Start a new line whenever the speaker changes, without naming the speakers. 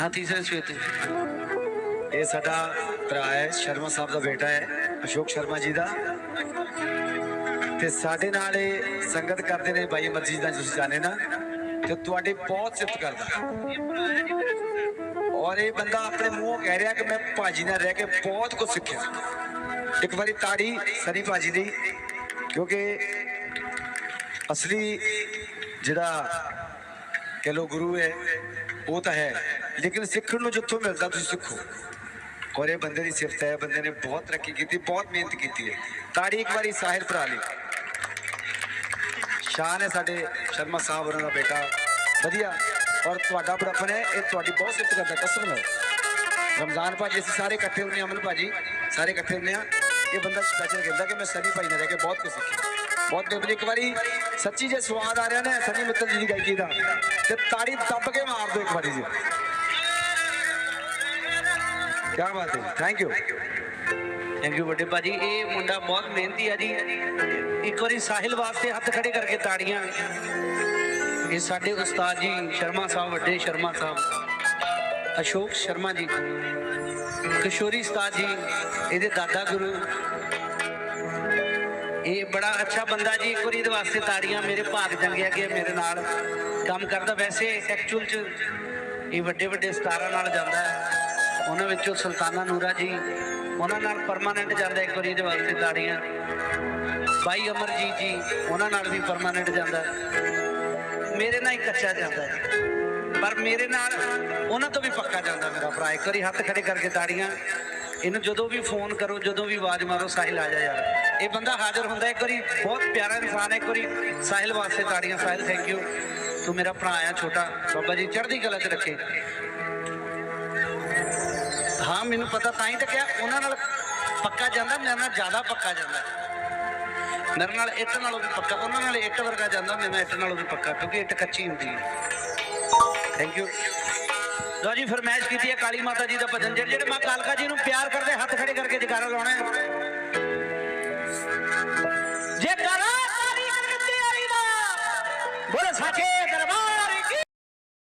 ਹਾਂ ਤੀਸਰੇ ਸੂਏ ਤੇ
ਇਹ ਸਾਡਾ ਭਰਾ ਹੈ, ਸ਼ਰਮਾ ਸਾਹਿਬ ਦਾ ਬੇਟਾ ਹੈ, ਅਸ਼ੋਕ ਸ਼ਰਮਾ ਜੀ ਦਾ। ਤੇ ਸਾਡੇ ਨਾਲ ਇਹ ਸੰਗਤ ਕਰਦੇ ਨੇ, ਬਾਈ ਅਮਰਜੀਤ ਦਾ ਤੁਸੀਂ ਜਾਣੇ ਨਾ। ਤੇ ਤੁਹਾਡੀ ਬਹੁਤ ਸਿਫਤ ਕਰਦਾ। ਔਰ ਇਹ ਬੰਦਾ ਆਪਣੇ ਮੂੰਹੋਂ ਕਹਿ ਰਿਹਾ ਕਿ ਮੈਂ ਭਾਜੀ ਨਾਲ ਰਹਿ ਕੇ ਬਹੁਤ ਕੁਝ ਸਿੱਖਿਆ। ਇੱਕ ਵਾਰੀ ਤਾੜੀ ਸਨੀ ਭਾਜੀ ਦੀ, ਕਿਉਂਕਿ ਅਸਲੀ ਜਿਹੜਾ ਕਹ ਲੋ ਗੁਰੂ ਹੈ, ਉਹ ਤਾਂ ਹੈ। ਲੇਕਿਨ ਸਿੱਖਣ ਨੂੰ ਜਿੱਥੋਂ ਮਿਲਦਾ, ਤੁਸੀਂ ਸਿੱਖੋ। ਔਰ ਇਹ ਬੰਦੇ ਦੀ ਸਿਫਤ ਹੈ ਬੰਦੇ ਨੇ ਬਹੁਤ ਤਰੱਕੀ ਕੀਤੀ, ਬਹੁਤ ਮਿਹਨਤ ਕੀਤੀ ਹੈ। ਤਾੜੀ ਇੱਕ ਵਾਰੀ ਸਾਹਿਲ ਭਰਾ ਲਈ। ਸ਼ਾਨ ਹੈ ਸਾਡੇ ਸ਼ਰਮਾ ਸਾਹਿਬ ਉਹਨਾਂ ਦਾ ਬੇਟਾ। ਵਧੀਆ। ਔਰ ਤੁਹਾਡਾ ਬੜਾਪਨ ਹੈ, ਇਹ ਤੁਹਾਡੀ ਬਹੁਤ ਸਿਫਤ ਕਰਦਾ, ਕਸਮ ਨਾਲ। ਰਮਜ਼ਾਨ ਭਾਜੀ, ਅਸੀਂ ਸਾਰੇ ਇਕੱਠੇ ਹੁੰਦੇ ਹਾਂ ਅਮਨ ਭਾਜੀ, ਸਾਰੇ ਇਕੱਠੇ ਹੁੰਦੇ ਆ ਇਹ ਬੰਦਾ ਸਪੈਸ਼ਲ ਕਹਿੰਦਾ ਕਿ ਮੈਂ ਸਨੀ ਭਾਈ ਨਾਲ ਰਹਿ ਕੇ ਬਹੁਤ ਕੁਝ ਸਿੱਖਿਆ। ਬਹੁਤ ਬੇਬਲੀ ਇੱਕ ਵਾਰੀ ਸੱਚੀ ਜੇ ਸਵਾਦ ਆ ਰਿਹਾ ਨਾ, ਸਨੀ ਮਿੱਤਲ ਜੀ ਦੀ ਗਾਇਕੀ ਦਾ, ਤੇ ਤਾੜੀ ਦੱਬ ਕੇ ਮਾਰ ਦਿਓ ਇੱਕ ਵਾਰੀ ਜੀ। ਕੀ ਬਾਤ ਹੈ ਥੈਂਕ ਯੂ
ਥੈਂਕ ਯੂ ਵੱਡੇ ਭਾਜੀ। ਇਹ ਮੁੰਡਾ ਬਹੁਤ ਮਿਹਨਤੀ ਆ ਜੀ। ਇੱਕ ਵਾਰੀ ਸਾਹਿਲ ਵਾਸਤੇ ਹੱਥ ਖੜੇ ਕਰਕੇ ਤਾੜੀਆਂ। ਇਹ ਸਾਡੇ ਉਸਤਾਦ ਜੀ ਸ਼ਰਮਾ ਸਾਹਿਬ, ਵੱਡੇ ਸ਼ਰਮਾ ਸਾਹਿਬ। ਅਸ਼ੋਕ ਸ਼ਰਮਾ ਜੀ। ਕਿਸ਼ੋਰੀ ਉਸਤਾਦ ਜੀ, ਇਹਦੇ ਦਾਦਾ ਗੁਰੂ। ਇਹ ਬੜਾ ਅੱਛਾ ਬੰਦਾ ਜੀ। ਇੱਕ ਵਾਰੀ ਇਹਦੇ ਵਾਸਤੇ ਤਾੜੀਆਂ। ਮੇਰੇ ਭਾਗ ਜੰਗਿਆ ਗਿਆ ਮੇਰੇ ਨਾਲ। ਕੰਮ ਕਰਦਾ ਵੈਸੇ ਐਕਚੁਅਲ ਚ। ਇਹ ਵੱਡੇ ਵੱਡੇ ਸਟਾਰਾਂ ਨਾਲ ਜਾਂਦਾ ਹੈ। ਉਹਨਾਂ ਵਿੱਚੋਂ ਸੁਲਤਾਨਾ ਨੂਰਾ ਜੀ, ਉਹਨਾਂ ਨਾਲ ਪਰਮਾਨੈਂਟ ਜਾਂਦਾ ਇੱਕ ਵਾਰੀ ਇਹਦੇ ਵਾਸਤੇ ਤਾੜੀਆਂ ਬਾਈ ਅਮਰਜੀਤ ਜੀ, ਉਹਨਾਂ ਨਾਲ ਵੀ ਪਰਮਾਨੈਂਟ ਜਾਂਦਾ। ਮੇਰੇ ਨਾਲ ਹੀ ਕੱਚਾ ਜਾਂਦਾ ਪਰ ਮੇਰੇ ਨਾਲ ਉਹਨਾਂ ਤੋਂ ਵੀ ਪੱਕਾ ਜਾਂਦਾ ਮੇਰਾ ਭਰਾ। ਇੱਕ ਵਾਰੀ ਹੱਥ ਖੜੇ ਕਰਕੇ ਤਾੜੀਆਂ ਇਹਨੂੰ ਜਦੋਂ ਵੀ ਫੋਨ ਕਰੋ, ਜਦੋਂ ਵੀ ਆਵਾਜ਼ ਮਾਰੋ, ਸਾਹਿਲ ਆ ਜਾ ਯਾਰ। ਇਹ ਬੰਦਾ ਹਾਜ਼ਰ ਹੁੰਦਾ ਇੱਕ ਵਾਰੀ ਬਹੁਤ ਪਿਆਰਾ ਇਨਸਾਨ ਹੈ। ਇੱਕ ਵਾਰੀ ਸਾਹਿਲ ਵਾਸਤੇ ਤਾੜੀਆਂ ਸਾਹਿਲ ਥੈਂਕ ਯੂ ਤੂੰ ਮੇਰਾ ਭਰਾ ਆ, ਛੋਟਾ। ਬਾਬਾ ਜੀ ਚੜ੍ਹਦੀ ਕਲਾ 'ਚ ਰੱਖੇ। ਹਾਂ ਮੈਨੂੰ ਪਤਾ, ਤਾਂ ਹੀ ਤਾਂ ਕਿਹਾ, ਉਹਨਾਂ ਨਾਲ ਪੱਕਾ ਜਾਂਦਾ, ਮੇਰੇ ਨਾਲ ਜ਼ਿਆਦਾ ਪੱਕਾ ਜਾਂਦਾ। ਮੇਰੇ ਨਾਲ ਇੱਟ ਨਾਲੋਂ ਵੀ ਪੱਕਾ, ਉਹਨਾਂ ਨਾਲ ਇੱਟ ਵਰਗਾ ਜਾਂਦਾ, ਮੇਰੇ ਨਾਲ ਇੱਟ ਨਾਲੋਂ ਵੀ ਪੱਕਾ, ਕਿਉਂਕਿ ਇੱਟ ਕੱਚੀ ਹੁੰਦੀ ਹੈ। ਥੈਂਕ ਯੂ ਲੋ ਜੀ ਫਰਮਾਇਸ਼ ਕੀਤੀ ਹੈ ਕਾਲੀ ਮਾਤਾ ਜੀ ਦਾ ਭਜਨ। ਜਿਹੜੇ ਮਾਂ ਕਾਲਕਾ ਜੀ ਨੂੰ ਪਿਆਰ ਕਰਦੇ, ਹੱਥ ਖੜੇ ਕਰਕੇ ਜਕਾਰਾ ਲਾਉਣਾ ਜੇ ਕਰਾ ਕਾਲੀ ਕਰਤੀ ਵਾਲੀ ਦਾ ਬੋਲ ਸਾਚੇ